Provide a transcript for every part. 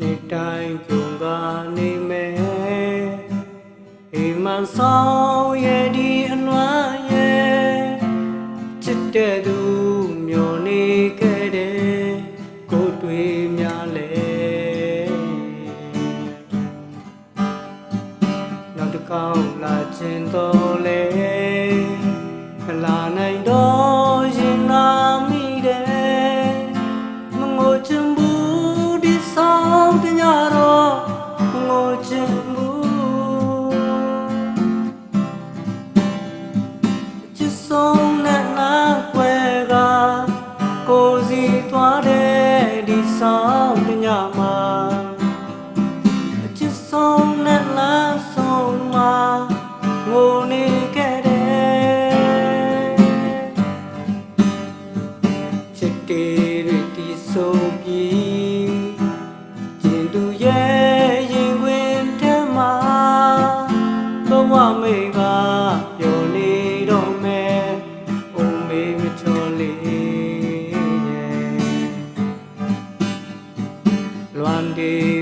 နေတိုင်းကြုံကနေမယ်အိမ်မဆောင်ရဲ့ဒီအလွမ်းရဲ့ချစ်တဲ့သူ ဆုံးနဲ့လမ်းဆုံးမှာငိုနေခဲ့တယ်ချစ်တေတွေတီးဆိုပြီးကျင်သူရဲ့ရင်ခွင်ထဲမှာဘဝမိတ်ပါပျော်နေတော့မယ်အုံးမေမချော်လေးလွမ်းတယ်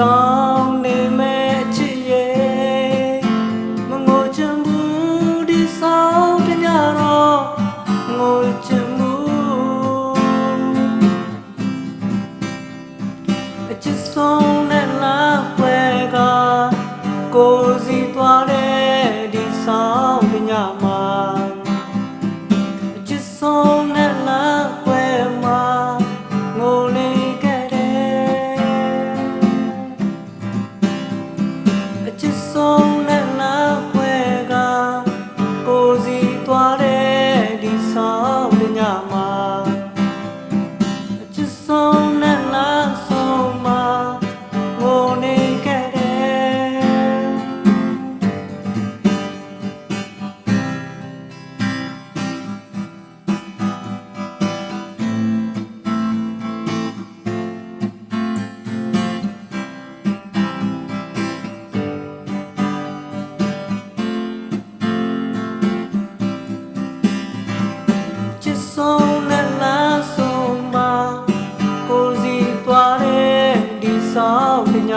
ต่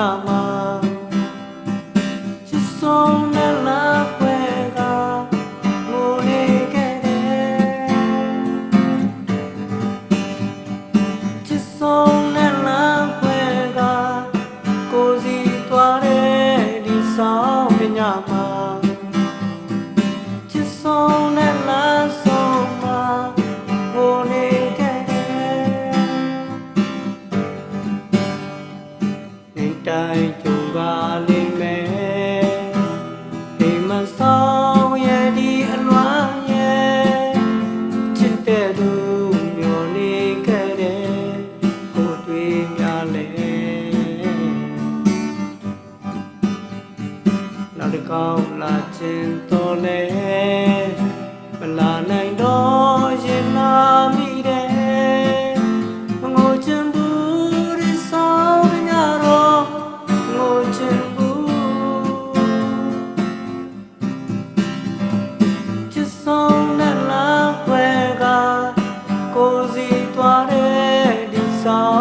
ama. တိုင်းကြုံပါလိမ့်မယ်ဒီမဆောင်ရဒီအလွမ်းရဲ့ချစ်တဲ့သူမျောနေခဲ့တဲ့ကိုတွေ့များလဲနောက်တစ်ခေါက်လာခြင်းတော်လဲမလာနိုင်တော့ သွားတဲ့ဒီဆောင်